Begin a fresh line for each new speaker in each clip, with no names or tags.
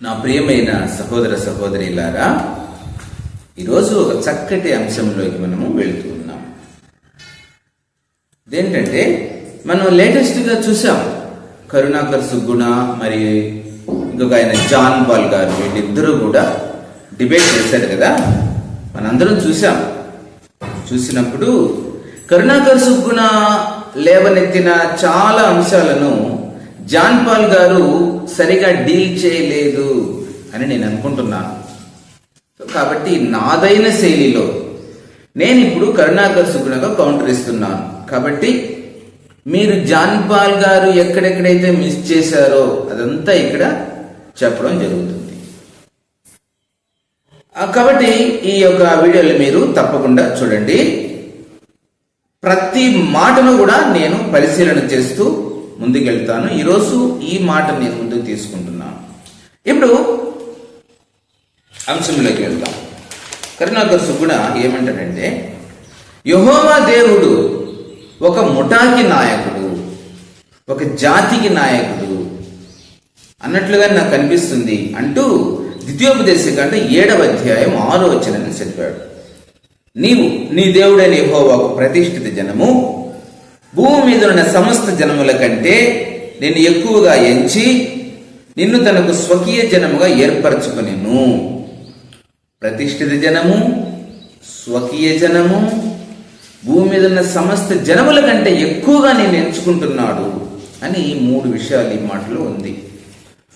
నా ప్రియమైన సహోదర సహోదరిలారా ఈరోజు ఒక చక్కటి అంశంలోకి మనము వెళుతూ ఉన్నాం ఇదేంటంటే మనం లేటెస్ట్గా చూసాం కరుణాకర్ సుగ్గుణ మరి ఇంకొక ఆయన జాన్ పాల్ గారు వీళ్ళిద్దరూ కూడా డిబేట్ చేశారు కదా? మనందరం చూసాం. చూసినప్పుడు కరుణాకర్ సుగ్గుణ లేవనెత్తిన చాలా అంశాలను జాన్ పాల్ గారు సరిగా డీల్ చేయలేదు అని నేను అనుకుంటున్నాను. కాబట్టి నాదైన శైలిలో నేను ఇప్పుడు కరుణాకర్ సుగుణగా కౌంటర్ ఇస్తున్నాను. కాబట్టి మీరు జాన్ పాల్ గారు ఎక్కడెక్కడైతే మిస్ చేశారో అదంతా ఇక్కడ చెప్పడం జరుగుతుంది. కాబట్టి ఈ యొక్క వీడియోలు మీరు తప్పకుండా చూడండి. ప్రతి మాటను కూడా నేను పరిశీలన చేస్తూ ముందుకెళ్తాను. ఈరోజు ఈ మాట నేను ముందుకు తీసుకుంటున్నాను. ఇప్పుడు అంశంలోకి వెళ్తాం కరుణాకర్ కూడా ఏమంటాడంటే యహోవా దేవుడు ఒక ముఠాకి నాయకుడు ఒక జాతికి నాయకుడు అన్నట్లుగా నాకు కనిపిస్తుంది అంటూ ద్వితీయోపదేశిక కంటే ఏడవ అధ్యాయం ఆరో వచనాన్ని చెప్పాడు. నీవు నీ దేవుడైన యహోవాకు ప్రతిష్ఠిత జనము భూమి మీద ఉన్న సమస్త జనముల కంటే నిన్ను ఎక్కువగా ఎంచి నిన్ను తనకు స్వకీయ జనముగా ఏర్పరచుకునిను. ప్రతిష్ఠిత జనము స్వకీయ జనము భూమి మీద ఉన్న సమస్త జనముల కంటే ఎక్కువగా నేను ఎంచుకుంటున్నాడు అని ఈ మూడు విషయాలు ఈ మాటలో ఉంది.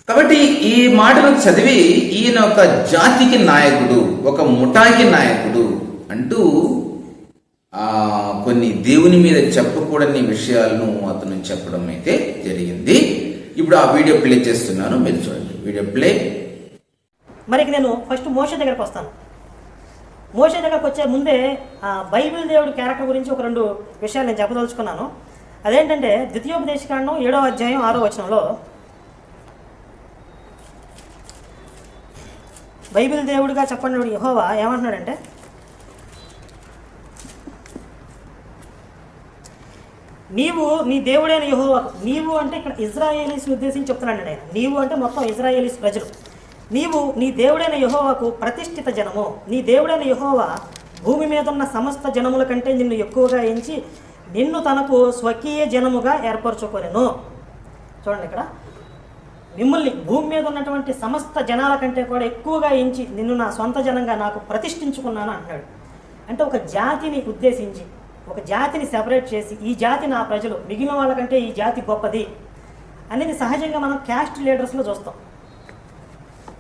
కాబట్టి ఈ మాటను చదివి ఈయన ఒక జాతికి నాయకుడు ఒక ముఠాకి నాయకుడు అంటూ కొన్ని దేవుని మీద చెప్పకూడని విషయాలను అతను చెప్పడం అయితే జరిగింది. ఇప్పుడు ఆ వీడియో ప్లే చేస్తున్నాను మీరు చూడండి. Video play.
మరి నేను ఫస్ట్ మోష దగ్గరకు వస్తాను. మోష దగ్గరకు వచ్చే ముందే బైబిల్ దేవుడి క్యారెక్టర్ గురించి ఒక రెండు విషయాలు నేను చెప్పదలుచుకున్నాను. అదేంటంటే ద్వితీయోపదేశకాండం ఏడో అధ్యాయం ఆరో వచనంలో బైబిల్ దేవుడిగా చెప్పండి యహోవా ఏమంటున్నాడంటే నీవు నీ దేవుడైన యహోవా. నీవు అంటే ఇక్కడ ఇజ్రాయేలీస్ ఉద్దేశించి చెప్తున్నాడు ఆయన నీవు అంటే మొత్తం ఇజ్రాయేలీస్ ప్రజలు. నీవు నీ దేవుడైన యహోవాకు ప్రతిష్ఠిత జనము. నీ దేవుడైన యహోవా భూమి మీద ఉన్న సమస్త జనముల కంటే నిన్ను ఎక్కువగా ఎంచి నిన్ను తనకు స్వకీయ జనముగా ఏర్పరచుకొనెను. చూడండి ఇక్కడ. మిమ్మల్ని భూమి మీద ఉన్నటువంటి సమస్త జనాల కంటే కూడా ఎక్కువగా ఎంచి నిన్ను నా సొంత జనంగా నాకు ప్రతిష్ఠించుకున్నాను అంటున్నాడు. అంటే ఒక జాతిని ఉద్దేశించి ఒక జాతిని సెపరేట్ చేసి ఈ జాతి నా ప్రజలు మిగిలిన వాళ్ళకంటే ఈ జాతి గొప్పది అనేది సహజంగా మనం క్యాస్ట్ లీడర్స్లో చూస్తాం.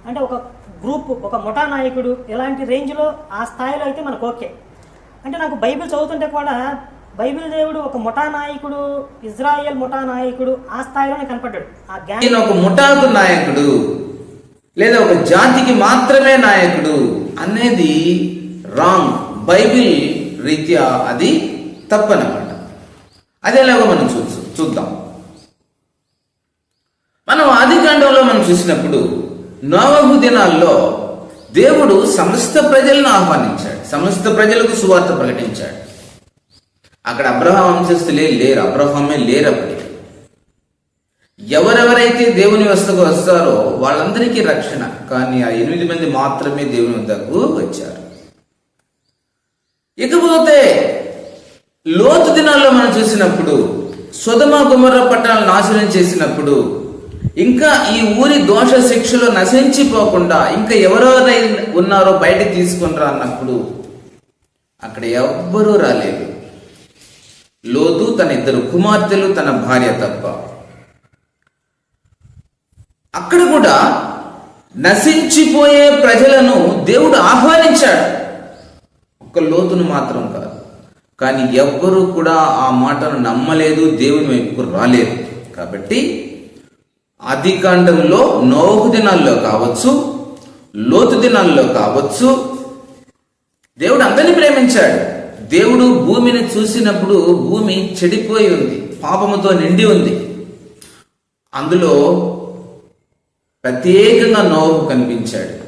అంటే ఒక గ్రూప్ ఒక ముఠా నాయకుడు ఇలాంటి రేంజ్లో ఆ స్థాయిలో అయితే మనకు ఓకే. అంటే నాకు బైబిల్ చదువుతుంటే కూడా బైబిల్ దేవుడు ఒక ముఠా నాయకుడు ఇజ్రాయెల్ ముఠా నాయకుడు ఆ స్థాయిలోనే కనపడ్డాడు. ఆ గ్యాంగ్
ఒక ముఠాకు నాయకుడు లేదా ఒక జాతికి మాత్రమే నాయకుడు అనేది రాంగ్ బైబిల్ రీత్యా అది తప్పనమాట. అదేలాగా మనం చూ చూద్దాం. మనం ఆదికాండంలో మనం చూసినప్పుడు నోవహు దినాల్లో దేవుడు సమస్త ప్రజలను ఆహ్వానించాడు. సమస్త ప్రజలకు సువార్త ప్రకటించాడు. అక్కడ అబ్రహాం వంశస్థులే లేరు. అబ్రహామే లేరు అప్పటికి ఎవరెవరైతే దేవుని వద్దకు వస్తారో వాళ్ళందరికీ రక్షణ. కానీ ఆ ఎనిమిది మంది మాత్రమే దేవుని వద్దకు వచ్చారు. ఇకపోతే లోతు దినాల్లో మనం చూసినప్పుడు సుధమ గుమర్ర పట్టణాలు నాశనం చేసినప్పుడు ఇంకా ఈ ఊరి దోష శిక్షలో నశించిపోకుండా ఇంకా ఎవరెవరై ఉన్నారో బయటకు తీసుకుని అన్నప్పుడు అక్కడ ఎవ్వరూ రాలేదు. లోతు తన ఇద్దరు కుమార్తెలు తన భార్య తప్ప. అక్కడ కూడా నశించిపోయే ప్రజలను దేవుడు ఆహ్వానించాడు. ఒక్క లోతును మాత్రం కాదు. కానీ ఎవ్వరూ కూడా ఆ మాటను నమ్మలేదు దేవుని వైపుకు రాలేదు. కాబట్టి ఆది కాండంలో నోహు దినాల్లో కావచ్చు లోతు దినాల్లో కావచ్చు దేవుడు అందరిని ప్రేమించాడు. దేవుడు భూమిని చూసినప్పుడు భూమి చెడిపోయి ఉంది పాపముతో నిండి ఉంది. అందులో ప్రత్యేకంగా నోవు కనిపించాడు.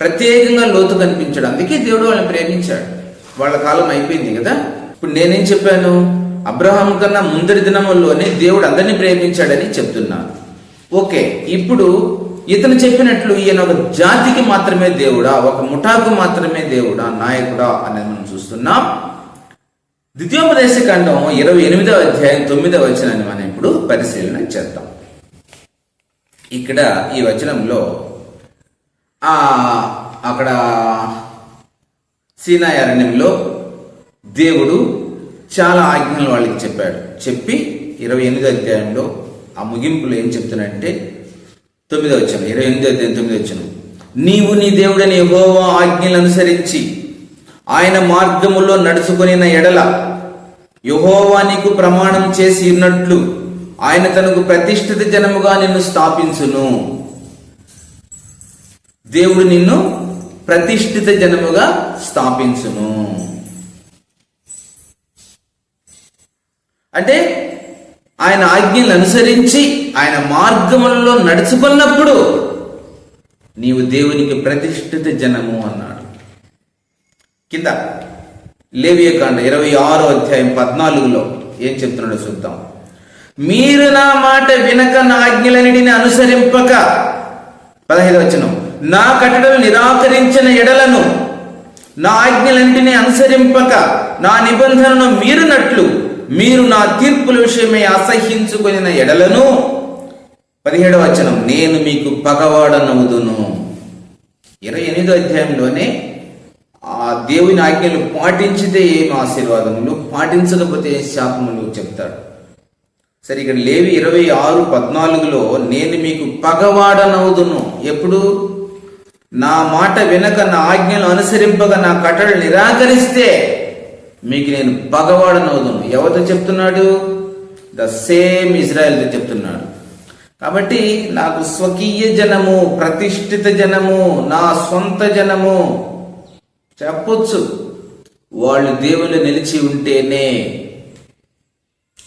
ప్రత్యేకంగా లోతు కనిపించాడు. అందుకే దేవుడు వాళ్ళని ప్రేమించాడు. వాళ్ళ కాలం అయిపోయింది కదా? ఇప్పుడు నేనేం చెప్పాను? అబ్రహాం కన్నా ముందరి దినముల్లోనే దేవుడు అందరినీ ప్రేమించాడని చెప్తున్నాను. ఓకే ఇప్పుడు ఇతను చెప్పినట్లు ఈయన ఒక జాతికి మాత్రమే దేవుడా? ఒక ముఠాకు మాత్రమే దేవుడా నాయకుడా అనేది మనం చూస్తున్నాం. ద్వితీయోపదేశ ఖండం ఇరవై ఎనిమిదవ అధ్యాయం తొమ్మిదవ వచనాన్ని మనం ఇప్పుడు పరిశీలన చేద్దాం. ఇక్కడ ఈ వచనంలో అక్కడ సీనాయ అరణ్యంలో దేవుడు చాలా ఆజ్ఞలు వాళ్ళకి చెప్పాడు. చెప్పి ఇరవై ఎనిమిదో అధ్యాయంలో ఆ ముగింపులో ఏం చెప్తున్నాడంటే తొమ్మిదో వచ్చాను ఇరవై ఎనిమిదో అధ్యాయం తొమ్మిదో వచ్చాను నీవు నీ దేవుడని యహోవా ఆజ్ఞలు అనుసరించి ఆయన మార్గములో నడుచుకొనిన ఎడల యహోవా నీకు ప్రమాణం చేసి ఉన్నట్లు ఆయన తనకు ప్రతిష్ఠిత జనముగా నిన్ను స్థాపించును. దేవుడు నిన్ను ప్రతిష్ఠిత జనముగా స్థాపించును. అంటే ఆయన ఆజ్ఞలు అనుసరించి ఆయన మార్గములలో నడుచుకున్నప్పుడు నీవు దేవునికి ప్రతిష్ఠిత జనము అన్నాడు. కింద లేవియకాండ ఇరవై ఆరో అధ్యాయం పద్నాలుగులో ఏం చెప్తున్నాడో చూద్దాం. మీరు నా మాట వినక నా ఆజ్ఞలన్నిటిని అనుసరింపక పదహైదు వచ్చిన నా కట్టడలు నిరాకరించిన ఎడలను నా ఆజ్ఞలన్నింటినీ అనుసరింపక నా నిబంధనను మీరునట్లు మీరు నా తీర్పుల విషయమై అసహ్యించుకొనిన ఎడలను. పదిహేడవ వచనం నేను మీకు పగవాడనవుదును. ఇరవై ఎనిమిదో అధ్యాయంలోనే ఆ దేవుని ఆజ్ఞలు పాటించితే ఏం ఆశీర్వాదములు పాటించకపోతే శాపములు చెప్తాడు. సరే ఇక్కడ లేవి ఇరవై ఆరు పద్నాలుగులో నేను మీకు పగవాడనవుదును. ఎప్పుడు? నా మాట వినక నా ఆజ్ఞలు అనుసరింపగా నా కట్టడలు నిరాకరిస్తే మీకు నేను పగవాడనవుదును ఎవరితో చెప్తున్నాడు? ద సేమ్ ఇజ్రాయెల్తో చెప్తున్నాడు. కాబట్టి నాకు స్వకీయ జనము ప్రతిష్ఠిత జనము నా సొంత జనము చెప్పొచ్చు. వాళ్ళు దేవుళ్ళు నిలిచి ఉంటేనే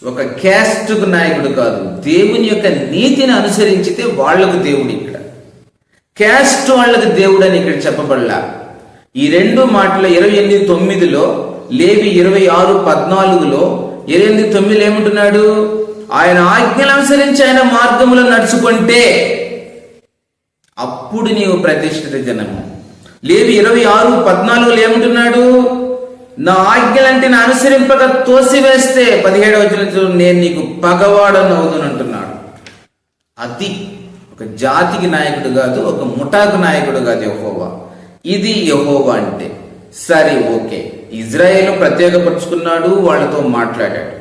ఒక క్యాస్ట్కు నాయకుడు కాదు. దేవుని యొక్క నీతిని అనుసరించితే వాళ్ళకు దేవుడి క్యాస్ట్ వాళ్ళకి దేవుడు అని ఇక్కడ చెప్పబడలా. ఈ రెండు మాటలు ఇరవై ఎనిమిది తొమ్మిదిలో లేవి ఇరవై ఆరు పద్నాలుగులో ఇరవై ఎనిమిది తొమ్మిదిలో ఏమంటున్నాడు? ఆయన ఆజ్ఞలు అనుసరించి ఆయన మార్గంలో నడుచుకుంటే అప్పుడు నీవు ప్రతిష్ఠిత జనము. లేవి ఇరవై ఆరు పద్నాలుగులో ఏమంటున్నాడు? నా ఆజ్ఞలంటే నా అనుసరింపక తోసివేస్తే పదిహేడవ వచనంలో నేను నీకు పగవాడను అవుతునంటున్నాడు అది ఒక జాతికి నాయకుడు కాదు ఒక ముఠాకు నాయకుడు కాదు యహోవా. ఇది యహోవా అంటే సరే ఓకే. ఇజ్రాయేల్ ప్రత్యేకపరుచుకున్నాడు వాళ్ళతో మాట్లాడాడు.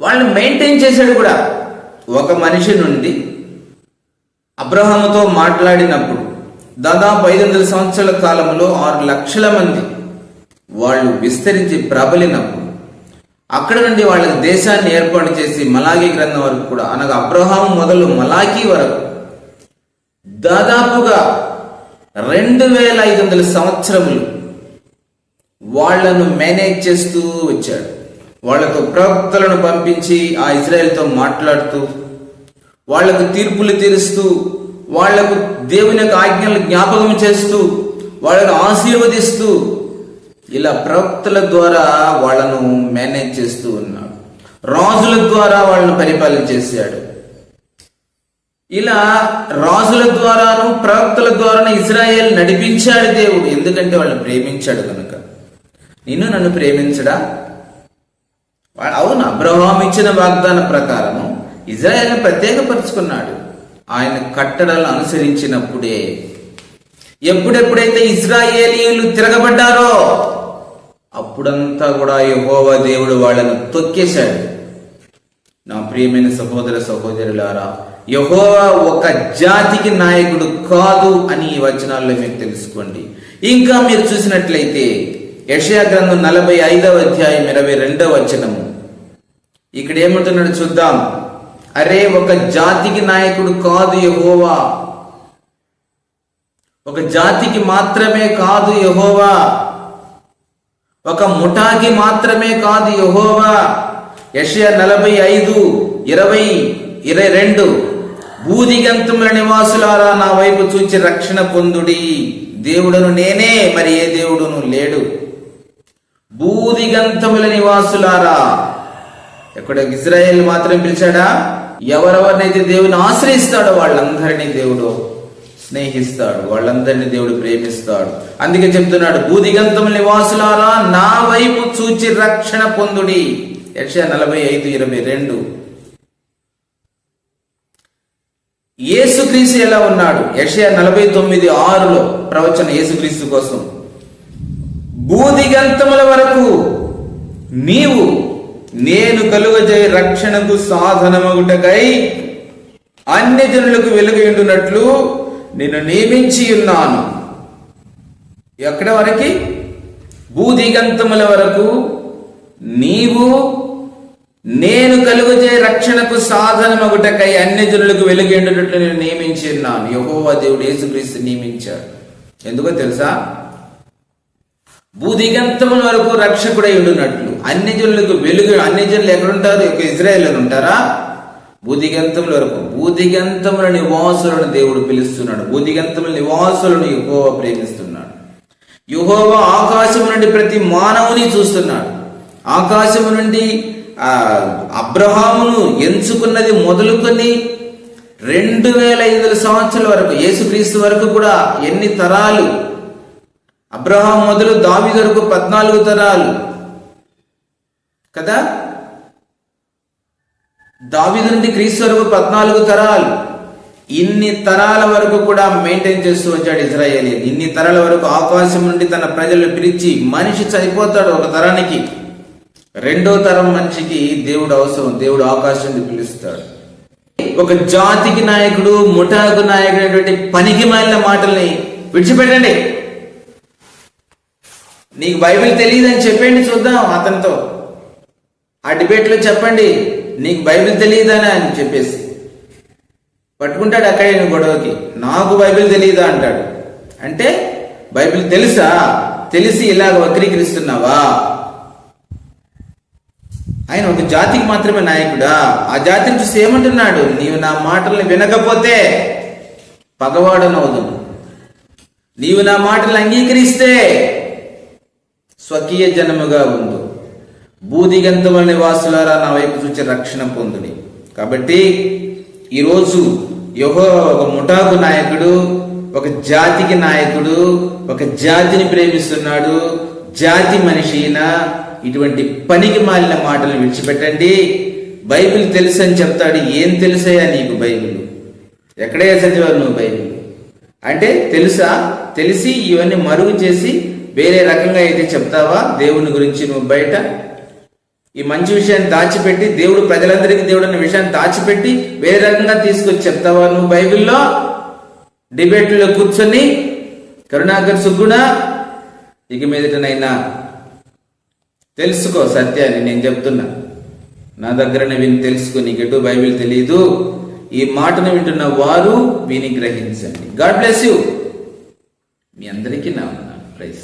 వాళ్ళని మెయింటైన్ చేశాడు కూడా. ఒక మనిషి నుండి అబ్రహాముతో మాట్లాడినప్పుడు దాదాపు ఐదు వందల సంవత్సరాల కాలంలో ఆరు లక్షల మంది వాళ్ళు విస్తరించి ప్రబలినప్పుడు అక్కడ నుండి వాళ్ళకి దేశాన్ని ఏర్పాటు చేసి మలాగి గ్రంథం వరకు కూడా అనగా అబ్రహాం మొదలు మలాఖీ వరకు దాదాపుగా రెండు వేల ఐదు వందల సంవత్సరములు వాళ్ళను మేనేజ్ చేస్తూ వచ్చాడు. వాళ్ళతో ప్రవక్తలను పంపించి ఆ ఇజ్రాయెల్తో మాట్లాడుతూ వాళ్ళకు తీర్పులు తీరుస్తూ వాళ్ళకు దేవుని యొక్క ఆజ్ఞలు జ్ఞాపకం చేస్తూ వాళ్ళను ఆశీర్వదిస్తూ ఇలా ప్రవక్తల ద్వారా వాళ్ళను మేనేజ్ చేస్తూ ఉన్నాడు. రాజుల ద్వారా వాళ్ళను పరిపాలన చేశాడు. ఇలా రాజుల ద్వారాను ప్రవక్తల ద్వారాను ఇజ్రాయెల్ నడిపించాడు దేవుడు. ఎందుకంటే వాళ్ళని ప్రేమించాడు కనుక. నిన్ను నన్ను ప్రేమించడా? అవును అబ్రహాం ఇచ్చిన వాగ్దాన ప్రకారము ఇజ్రాయెల్ని ప్రత్యేకపరుచుకున్నాడు. ఆయన కట్టడలను అనుసరించినప్పుడే ఎప్పుడెప్పుడైతే ఇజ్రాయేలీలు తిరగబడ్డారో అప్పుడంతా కూడా యహోవా దేవుడు వాళ్ళను తొక్కేశాడు. నా ప్రియమైన సహోదర సహోదరులారా యహోవా ఒక జాతికి నాయకుడు కాదు అని ఈ వచనాల్లో మీరు తెలుసుకోండి. ఇంకా మీరు చూసినట్లయితే యషయా గ్రంథం నలభై ఐదవ అధ్యాయం ఇరవై రెండవ వచనము. ఇక్కడ ఏమంటున్నాడు చూద్దాం. అరే ఒక జాతికి నాయకుడు కాదు యహోవా. ఒక జాతికి మాత్రమే కాదు యహోవా. ఒక ముఠాకి మాత్రమే కాదు యహోవా. యషయ నలభై ఐదు ఇరవై ఇరవై రెండు. బూదిగంతముల నివాసులారా నా వైపు చూచి రక్షణ పొందుడి. దేవుడను నేనే మరి ఏ దేవుడును లేడు. బూదిగంతముల నివాసులారా ఎక్కడ ఇజ్రాయేల్ మాత్రం పిలిచాడా? ఎవరెవరినైతే దేవుని ఆశ్రయిస్తాడో వాళ్ళందరినీ దేవుడు స్నేహిస్తాడు వాళ్ళందరినీ దేవుడు ప్రేమిస్తాడు. అందుకే చెప్తున్నాడు భూదిగంతం నివాసులారా నా వైపు చూచి రక్షణ పొందుడి. యక్ష నలభై ఐదు ఇరవై రెండు. ఏసుక్రీస్తు ఎలా ఉన్నాడు? యక్షయ నలభై తొమ్మిది ఆరులో ప్రవచన యేసుక్రీస్తు కోసం. భూదిగంతముల వరకు నీవు నేను కలుగజే రక్షణకు సాధనమగుటకై అన్ని జనులకు వెలుగుండునట్లు నేను నియమించి ఉన్నాను. ఎక్కడ వరకు? భూదిగంతముల వరకు. నీవు నేను కలుగుచే రక్షణకు సాధనమగుటకై అన్ని జనులకు వెలుగేండునట్లు నేను నియమించి ఉన్నాను. యహోవా దేవుడు యేసుక్రీస్తు నియమించాడు. ఎందుకో తెలుసా? భూదిగంతముల వరకు రక్షకుడై ఉండునట్లు. అన్ని జనులకు వెలుగు అన్ని జనులు ఎక్కడుంటారు? ఒక ఇజ్రాయేల్ ఉంటారా? భూదిగంతముల వరకు. భూదిగంతముల నివాసులను దేవుడు పిలుస్తున్నాడు. భూదిగంతముల నివాసులను యుహోవ ప్రేమిస్తున్నాడు. యుహోవ ఆకాశం నుండి ప్రతి మానవుని చూస్తున్నాడు. ఆకాశము నుండి అబ్రహామును ఎంచుకున్నది మొదలుకొని రెండు వేల ఐదు సంవత్సరాల వరకు యేసుక్రీస్తు వరకు కూడా ఎన్ని తరాలు? అబ్రహాం మొదలు దావి వరకు పద్నాలుగు తరాలు. కదా? దావిదు నుండి క్రీస్తు వరకు పద్నాలుగు తరాలు. ఇన్ని తరాల వరకు కూడా మెయింటైన్ చేస్తూ వచ్చాడు ఇజ్రాయేలీ. ఇన్ని తరాల వరకు ఆకాశం నుండి తన ప్రజలు పిలిచి మనిషి చనిపోతాడు ఒక తరానికి. రెండో తరం మనిషికి దేవుడు అవసరం దేవుడు ఆకాశం నుండి పిలుస్తాడు. ఒక జాతికి నాయకుడు ముఠాకు నాయకుడు అనేటువంటి పనికి మాలిన మాటల్ని విడిచిపెట్టండి. నీకు బైబిల్ తెలియదని చెప్పండి చూద్దాం అతనితో. ఆ డిబేట్లో చెప్పండి. నీకు బైబిల్ తెలియదని అని చెప్పేసి. పట్టుకుంటాడు అక్కడే గొడవకి. నాకు బైబిల్ తెలియదా అంటాడు. అంటే బైబిల్ తెలుసా? తెలిసి ఇలాగ వక్రీకరిస్తున్నావా? ఆయన ఒక జాతికి మాత్రమే నాయకుడా? ఆ జాతిని చూసి ఏమంటున్నాడు? నీవు నా మాటల్ని వినకపోతే పగవాడనవదు నీవు నా మాటలు అంగీకరిస్తే స్వకీయ జనముగా ఉండు. బూదిగంతముల నివాసులారా నా వైపు చూచి రక్షణ పొందుడి. కాబట్టి ఈరోజు యహో ఒక ముఠాకు నాయకుడు ఒక జాతికి నాయకుడు ఒక జాతిని ప్రేమిస్తున్నాడు జాతి మనిషిన ఇటువంటి పనికి మాలిన మాటలు విడిచిపెట్టండి. బైబిల్ తెలుసు అని చెప్తాడు. ఏం తెలుసయ్యా నీకు బైబిల్? ఎక్కడే చదివారు నువ్వు బైబిల్? అంటే తెలుసా? తెలిసి ఇవన్నీ మరుగు చేసి వేరే రకంగా అయితే చెప్తావా? దేవుని గురించి నువ్వు బయట ఈ మంచి విషయాన్ని దాచిపెట్టి దేవుడు ప్రజలందరికీ దేవుడు అన్న విషయాన్ని దాచిపెట్టి వేరే రకంగా తీసుకొచ్చి చెప్తావా? నువ్వు బైబిల్లో డిబేట్లో కూర్చొని కరుణాకర్ సుగ్గుణ ఇక మీదటనైనా తెలుసుకో సత్యాన్ని నేను చెప్తున్నా. నా దగ్గరనే విని తెలుసుకో నీకెటు బైబిల్ తెలియదు ఈ మాటను వింటున్న వారు విని గ్రహించండి గాడ్ బ్లెస్ యూ. మీ అందరికీ నా ప్రైస్